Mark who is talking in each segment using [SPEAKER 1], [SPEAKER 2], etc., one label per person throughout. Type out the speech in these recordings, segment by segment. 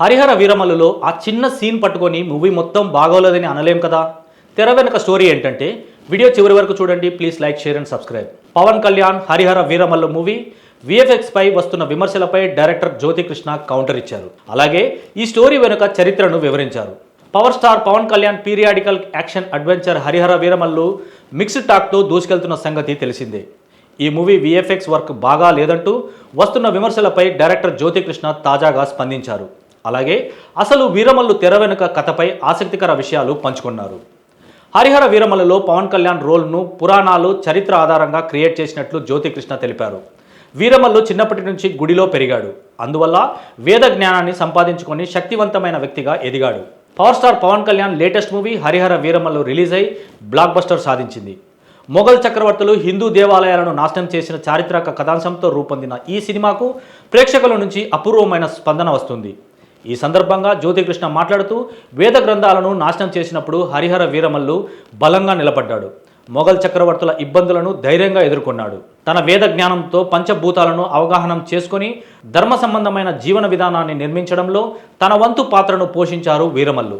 [SPEAKER 1] హరిహర వీరమల్లులో ఆ చిన్న సీన్ పట్టుకొని మూవీ మొత్తం బాగోలేదని అనలేం కదా? తెర వెనుక స్టోరీ ఏంటంటే వీడియో చివరి వరకు చూడండి please like share and subscribe. Pawan Kalyan Harihara Veeramallu movie VFX పై వస్తున్న విమర్శలపై డైరెక్టర్ జ్యోతికృష్ణ కౌంటర్ ఇచ్చారు. అలాగే ఈ స్టోరీ వెనుక చరిత్రను వివరించారు. Power star Pawan Kalyan periodical action adventure Harihara Veeramallu mixed టాక్తో దూసుకెళ్తున్న సంగతి తెలిసిందే. ఈ మూవీ విఎఫ్ఎక్స్ వర్క్ బాగా లేదంటూ వస్తున్న విమర్శలపై డైరెక్టర్ జ్యోతికృష్ణ తాజాగా స్పందించారు. అలాగే అసలు వీరమల్లు తెర వెనుక కథపై ఆసక్తికర విషయాలు పంచుకున్నారు. హరిహర వీరమల్లలో పవన్ కళ్యాణ్ రోల్ను పురాణాలు చరిత్ర ఆధారంగా క్రియేట్ చేసినట్లు జ్యోతికృష్ణ తెలిపారు. వీరమల్లు చిన్నప్పటి నుంచి గుడిలో పెరిగాడు. అందువల్ల వేద జ్ఞానాన్ని సంపాదించుకొని శక్తివంతమైన వ్యక్తిగా ఎదిగాడు. Power star Pawan Kalyan latest movie Harihara Veeramallu release అయి బ్లాక్ బస్టర్ సాధించింది. మొఘల్ చక్రవర్తులు హిందూ దేవాలయాలను నాశనం చేసిన చారిత్రక కథాంశంతో రూపొందిన ఈ సినిమాకు ప్రేక్షకుల నుంచి అపూర్వమైన స్పందన వస్తుంది. ఈ సందర్భంగా జ్యోతికృష్ణ మాట్లాడుతూ వేద గ్రంథాలను నాశనం చేసినప్పుడు హరిహర వీరమల్లు బలంగా నిలబడ్డాడు. మొఘల్ చక్రవర్తుల ఇబ్బందులను ధైర్యంగా ఎదుర్కొన్నాడు. తన వేద జ్ఞానంతో పంచభూతాలను అవగాహనం చేసుకొని ధర్మ సంబంధమైన జీవన విధానాన్ని నిర్మించడంలో తన వంతు పాత్రను పోషించారు వీరమల్లు.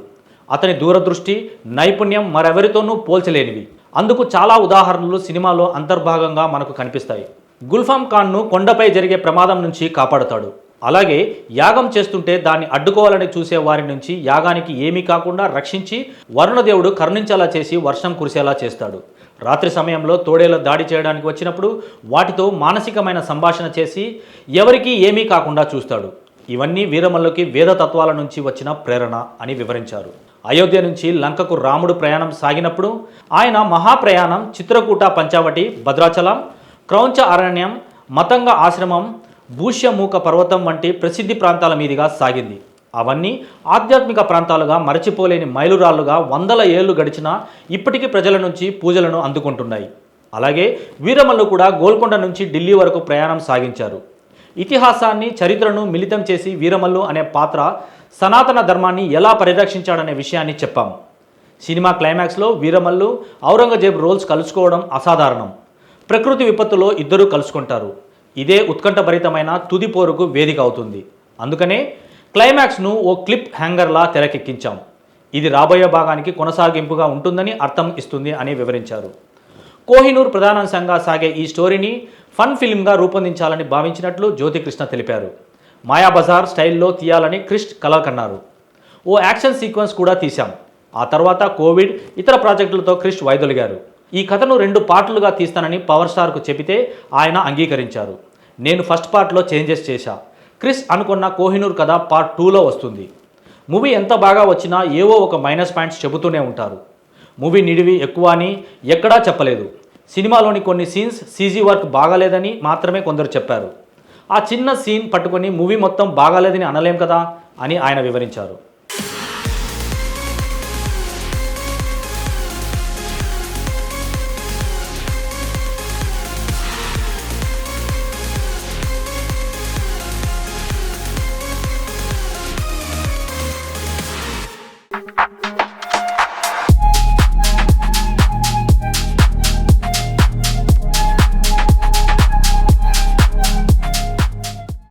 [SPEAKER 1] అతని దూరదృష్టి నైపుణ్యం మరెవరితోనూ పోల్చలేనివి. అందుకు చాలా ఉదాహరణలు సినిమాలో అంతర్భాగంగా మనకు కనిపిస్తాయి. గుల్ఫామ్ ఖాన్ను కొండపై జరిగే ప్రమాదం నుంచి కాపాడుతాడు. అలాగే యాగం చేస్తుంటే దాన్ని అడ్డుకోవాలని చూసే వారి నుంచి యాగానికి ఏమీ కాకుండా రక్షించి వరుణదేవుడు కరుణించేలా చేసి వర్షం కురిసేలా చేస్తాడు. రాత్రి సమయంలో తోడేలు దాడి చేయడానికి వచ్చినప్పుడు వాటితో మానసికమైన సంభాషణ చేసి ఎవరికీ ఏమీ కాకుండా చూస్తాడు. ఇవన్నీ వీరమల్లుకి వేద తత్వాల నుంచి వచ్చిన ప్రేరణ అని వివరించారు. అయోధ్య నుంచి లంకకు రాముడు ప్రయాణం సాగినప్పుడు ఆయన మహాప్రయాణం చిత్రకూట పంచావటి భద్రాచలం క్రౌంచ అరణ్యం మతంగ ఆశ్రమం భూష్యమూక పర్వతం వంటి ప్రసిద్ధి ప్రాంతాల మీదుగా సాగింది. అవన్నీ ఆధ్యాత్మిక ప్రాంతాలుగా మరచిపోలేని మైలురాళ్ళుగా వందల ఏళ్ళు గడిచినా ఇప్పటికీ ప్రజల నుంచి పూజలను అందుకుంటున్నాయి. అలాగే వీరమల్లు కూడా గోల్కొండ నుంచి ఢిల్లీ వరకు ప్రయాణం సాగించారు. ఇతిహాసాన్ని చరిత్రను మిళితం చేసి వీరమల్లు అనే పాత్ర సనాతన ధర్మాన్ని ఎలా పరిరక్షించాడనే విషయాన్ని చెప్పాం. సినిమా క్లైమాక్స్లో వీరమల్లు ఔరంగజేబ్ రోల్స్ కలుసుకోవడం అసాధారణం. ప్రకృతి విపత్తులో ఇద్దరూ కలుసుకుంటారు. ఇదే ఉత్కంఠభరితమైన తుది పోరుకు వేదిక అవుతుంది. అందుకనే క్లైమాక్స్ను ఓ క్లిప్ హ్యాంగర్లా తెరకెక్కించాం. ఇది రాబోయే భాగానికి కొనసాగింపుగా ఉంటుందని అర్థం ఇస్తుంది అని వివరించారు. కోహినూర్ ప్రధానాంశంగా సాగే ఈ స్టోరీని ఫన్ ఫిల్మ్గా రూపొందించాలని భావించినట్లు జ్యోతికృష్ణ తెలిపారు. మాయాబజార్ స్టైల్లో తీయాలని క్రిష్ కల కన్నారు ఓ యాక్షన్ సీక్వెన్స్ కూడా తీశాం. ఆ తర్వాత కోవిడ్ ఇతర ప్రాజెక్టులతో క్రిష్ వైదొలిగారు ఈ కథను రెండు పార్ట్లుగా తీస్తానని పవర్ స్టార్కు చెబితే ఆయన అంగీకరించారు. నేను ఫస్ట్ పార్ట్లో చేంజెస్ చేశా. క్రిస్ అనుకున్న కోహినూర్ కథ పార్ట్ టూలో వస్తుంది. మూవీ ఎంత బాగా వచ్చినా ఏవో ఒక మైనస్ పాయింట్స్ చెబుతూనే ఉంటారు. మూవీ నిడివి ఎక్కువ అని ఎక్కడా చెప్పలేదు. సినిమాలోని కొన్ని సీన్స్ సీజీ వర్క్ బాగాలేదని మాత్రమే కొందరు చెప్పారు. ఆ చిన్న సీన్ పట్టుకొని మూవీ మొత్తం బాగాలేదని అనలేం కదా అని ఆయన వివరించారు.